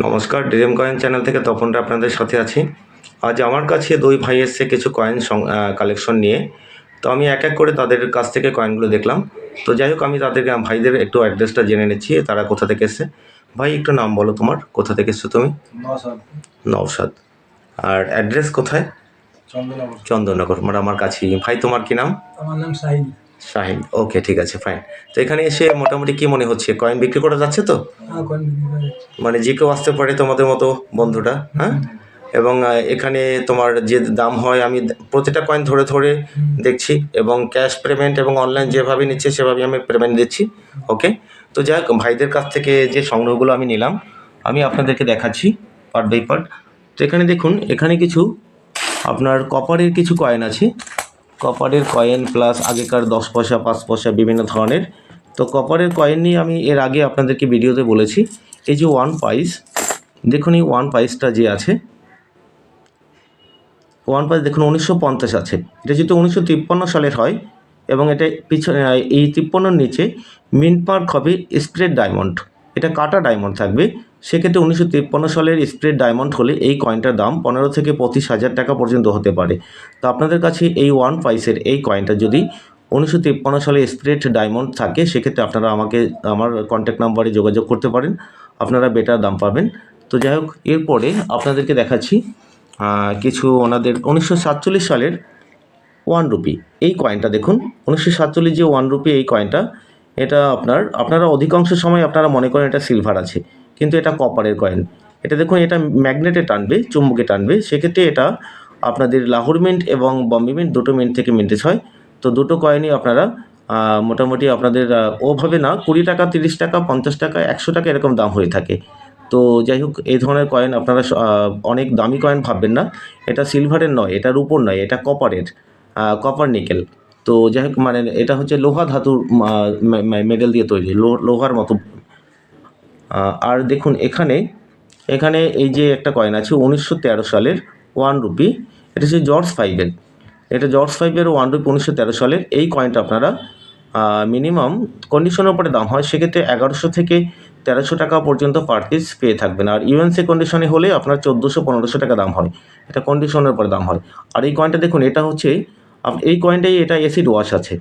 নমস্কার dream coin channel থেকে তপনরা আপনাদের সাথে আছি। আজ আমার কাছে দুই ভাই এসছে কিছু কয়েন কালেকশন নিয়ে। তো আমি এক এক করে তাদের কাছ থেকে কয়েনগুলো দেখলাম। তো যাই হোক আমি তাদের ভাইদের একটু অ্যাড্রেসটা জেনে নিচ্ছি তারা কোথা থেকে এসছে। ভাই একটু নাম বলো তোমার কোথা থেকে এসছো তুমি? নওশাদ। আর অ্যাড্রেস কোথায়? চন্দননগর। চন্দননগর মানে আমার কাছেই। ভাই তোমার কি নাম? আমার নাম সাহিল শাহিন। ওকে ঠিক আছে ফাইন তো এখানে এসে মোটামুটি কি মনে হচ্ছে? কয়েন বিক্রি করা যাচ্ছে তো? হ্যাঁ মানে যে কেউ আসতে পারে তোমাদের মতো বন্ধুটা হ্যাঁ? এবং এখানে তোমার যে দাম হয় আমি প্রতিটা কয়েন ধরে ধরে দেখছি এবং ক্যাশ পেমেন্ট এবং অনলাইন যেভাবে নিচ্ছে সেভাবে আমি পেমেন্ট দিচ্ছি ওকে তো যাই হোক ভাইদের কাছ থেকে যে সংগ্রহগুলো আমি নিলাম আমি আপনাদেরকে দেখাচ্ছি পার্ট বাই পার্ট তো এখানে দেখুন এখানে কিছু আপনার কপারের কিছু কয়েন আছে। কপারের কয়েন প্লাস আগেকার দশ পয়সা, পাঁচ পয়সা বিভিন্ন ধরনের। তো কপারের কয়েন নিয়ে আমি এর আগে আপনাদেরকে ভিডিওতে বলেছি, এই যে ওয়ান পাইস দেখুন এই ওয়ান পাইসটা যে আছে। ওয়ান পাইস দেখুন উনিশশো পঞ্চাশ আছে। এটা যেহেতু উনিশশো তিপ্পান্ন সালের হয়, এবং এটা পিছনে, এই তিপ্পান্নর নিচে মিন্ট মার্ক হবে স্প্রেড ডায়মন্ড। এটা কাটা ডায়মন্ড থাকবে। সেক্ষেত্রে উনিশশো তিপ্পান্ন সালের স্প্রেড ডায়মন্ড হলে এই কয়েনটার দাম পনেরো থেকে পঁচিশ হাজার টাকা পর্যন্ত হতে পারে। তো আপনাদের কাছে এই ওয়ান পাইসের এই কয়েনটা যদি উনিশশো তিপ্পান্ন সালে স্প্রেড ডায়মন্ড থাকে, সেক্ষেত্রে আপনারা আমাকে, আমার কন্ট্যাক্ট নাম্বারে যোগাযোগ করতে পারেন। আপনারা বেটার দাম পাবেন। তো যাই হোক, এরপরে আপনাদেরকে দেখাচ্ছি কিছু ওনাদের উনিশশো সাতচল্লিশ সালের ওয়ান রুপি এই কয়েনটা দেখুন, উনিশশো সাতচল্লিশ যে ওয়ান রুপি এই কয়েনটা, এটা আপনার, আপনারা অধিকাংশ সময় আপনারা মনে করেন এটা সিলভার আছে। কিন্তু এটা কপারের কয়েন এটা দেখুন, এটা ম্যাগনেটে টানবে, চুম্বকে টানবে, সেক্ষেত্রে এটা আপনাদের লাহোর মিন্ট এবং বম্বে মিন্ট দুটো মিন্ট থেকে মিন্টেজ হয়। তো দুটো কয়েনই আপনারা মোটামুটি আপনাদের ওভাবে না, কুড়ি টাকা, তিরিশ টাকা, পঞ্চাশ টাকা, একশো টাকা এরকম দাম হয়ে থাকে। তো যাই হোক, এই ধরনের কয়েন আপনারা অনেক দামি কয়েন ভাববেন না। এটা সিলভারের নয় এটা রূপোর নয়, এটা কপারের কপার নিকেল তো যাই হোক মানে এটা হচ্ছে লোহা ধাতুর মেডেল দিয়ে তৈরি লোহার মতো আর দেখুন এখানে এখানে এই যে একটা কয়েন আছে উনিশশো তেরো সালের ওয়ান রুপি এটা হচ্ছে জর্জ ফাইভের এটা জর্জ ফাইভের ওয়ান রুপি উনিশশো তেরো সালের, এই কয়েনটা আপনারা মিনিমাম কন্ডিশনের উপরে দাম হয়, সেক্ষেত্রে এগারোশো থেকে তেরোশো টাকা পর্যন্ত পার পিস পেয়ে থাকবেন। আর ইউএনসি কন্ডিশনে হলে আপনার চোদ্দোশো, পনেরোশো টাকা দাম হয়, এটা কন্ডিশনের উপরে দাম হয়। আর এই কয়েনটা দেখুন, এটা হচ্ছে এই কয়েনটাই এটা এসিড ওয়াশ আছে।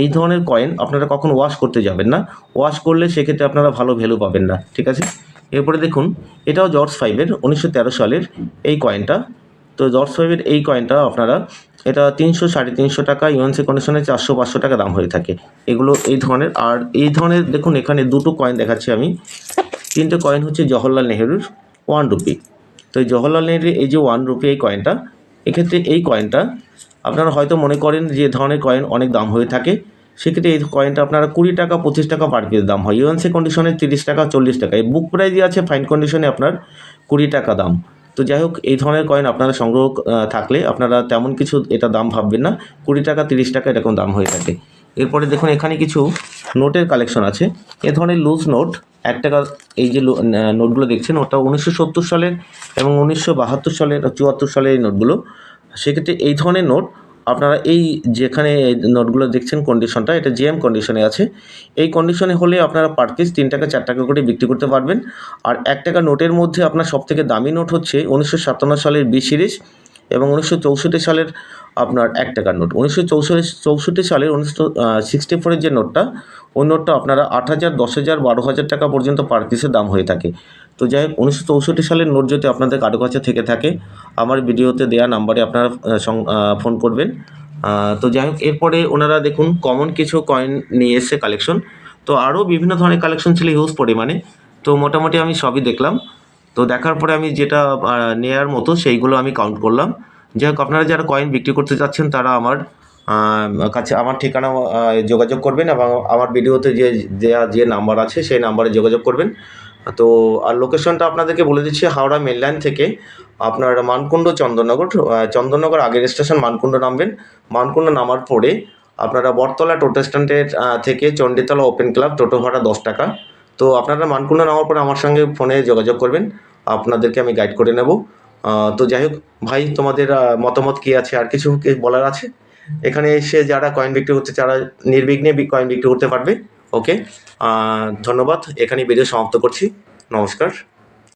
এই ধরনের কয়েন আপনারা কখন ওয়াশ করতে যাবেন না। ওয়াশ করলে সেক্ষেত্রে আপনারা ভালো ভ্যালু পাবেন না, ঠিক আছে? এরপরে দেখুন, এটাও জর্জ ফাইভের উনিশশো তেরো সালের এই কয়েনটা তো জর্জ ফাইভের এই কয়েনটা আপনারা, এটা তিনশো, সাড়ে তিনশো টাকা ইউএনসি কন্ডিশনে চারশো, পাঁচশো টাকা দাম হয়ে থাকে। এগুলো এই ধরনের, আর এই ধরনের দেখুন, এখানে দুটো কয়েন দেখাচ্ছি আমি। তিনটে কয়েন হচ্ছে জওহরলাল নেহেরুর ওয়ান রুপি তো জওহরলাল নেহেরুর এই যে ওয়ান রুপি এই কয়েনটা এক্ষেত্রে এই কয়েনটা আপনারা হয়তো মনে করেন যে ধরনের কয়েন অনেক দাম হয়ে থাকে। সেক্ষেত্রে এই কয়েনটা আপনারা কুড়ি টাকা, পঁচিশ টাকা পার পিস দাম হয়। ইউএনসি কন্ডিশনে তিরিশ টাকা, চল্লিশ টাকা। এই বুক প্রাইজই আছে ফাইন কন্ডিশনে আপনার কুড়ি টাকা দাম। তো যাই হোক, এই ধরনের কয়েন আপনারা সংগ্রহ থাকলে আপনারা তেমন কিছু এটা দাম ভাববেন না। কুড়ি টাকা, তিরিশ টাকা এরকম দাম হয়ে থাকে। এরপরে দেখুন, এখানে কিছু নোটের কালেকশন আছে। এ ধরনের লুজ নোট এক টাকা এই যে নোটগুলো দেখছেন, ওটা উনিশশো সত্তর সালের এবং উনিশশো বাহাত্তর সালের চুয়াত্তর সালের এই নোটগুলো। সেক্ষেত্রে এই ধরনের নোট আপনারা এই যেখানে নোটগুলো দেখছেন কন্ডিশনটা এটা জিএম কন্ডিশনে আছে। এই কন্ডিশনে হলে আপনারা পার পিস তিন টাকা, চার টাকা করে বিক্রি করতে পারবেন। আর এক টাকা নোটের মধ্যে আপনার সবথেকে দামি নোট হচ্ছে উনিশশো সাতান্ন সালের বি সিরিজ এবং উনিশশো চৌষট্টি সালের আপনার এক টাকার নোট। উনিশশো চৌষট্টি চৌষট্টি সালের উনিশশো সিক্সটি ফোরের যে নোটটা, ওই নোটটা আপনারা আট হাজার, দশ হাজার, বারো হাজার টাকা পর্যন্ত পার পিসের দাম হয়ে থাকে। তো যাই হোক, উনিশশো চৌষট্টি সালের নোট যদি আপনাদের কারও কাছে থেকে থাকে, আমার ভিডিওতে দেওয়া নাম্বারে আপনারা ফোন করবেন। তো যাই হোক, এরপরে ওনারা দেখুন কমন কিছু কয়েন নিয়ে এসছে কালেকশন তো আরও বিভিন্ন ধরনের কালেকশন ছিল হিউজ পরিমাণে। তো মোটামুটি আমি সবই দেখলাম। তো দেখার পরে আমি যেটা নেয়ার মতো সেইগুলো আমি কাউন্ট করলাম। যাই হোক, আপনারা যারা কয়েন বিক্রি করতে যাচ্ছেন তারা আমার কাছে, আমার ঠিকানা যোগাযোগ করবেন এবং আমার ভিডিওতে যে দেওয়া যে নাম্বার আছে, সেই নাম্বারে যোগাযোগ করবেন। তো, আর লোকেশনটা আপনাদেরকে বলে দিচ্ছি, হাওড়া মেন লাইন থেকে আপনার মানকুণ্ড চন্দননগর চন্দননগর আগের স্টেশন মানকুণ্ড নামবেন। মানকুণ্ড নামার পরে আপনারা বটতলা টোটো স্ট্যান্ডের থেকে চণ্ডীতলা ওপেন ক্লাব টোটো ভাড়া দশ টাকা। তো আপনারা মানকুণ্ড নামার পরে আমার সঙ্গে ফোনে যোগাযোগ করবেন। আপনাদেরকে আমি গাইড করে নেব। তো যাই হোক, ভাই, তোমাদের মতামত কী আছে? আর কিছু বলার আছে? এখানে এসে যারা কয়েন বিক্রি করতে তারা নির্বিঘ্নে কয়েন বিক্রি করতে পারবে ওকে ধন্যবাদ। এখানে ভিডিও সমাপ্ত করছি। নমস্কার।